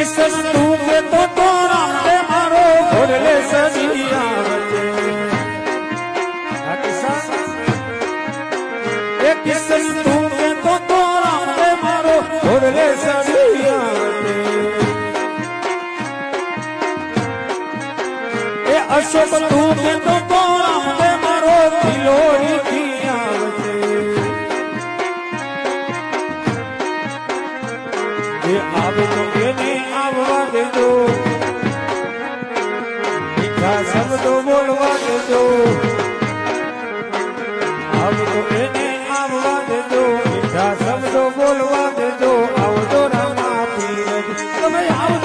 इस स्तूप तो तो राम ले मारो भोले सजिया किस स्तूप तो तो राम ले मारो भोले सजिया अशोक स्तूप तो तो राम ले मारो खिलोरी किया ये आप तो મીઠા શબ્દો બોલવા દેજો. આવતો એને આવવા દેજો. મીઠા શબ્દો બોલવા દેજો. આવતો રામાથી તમે આવજો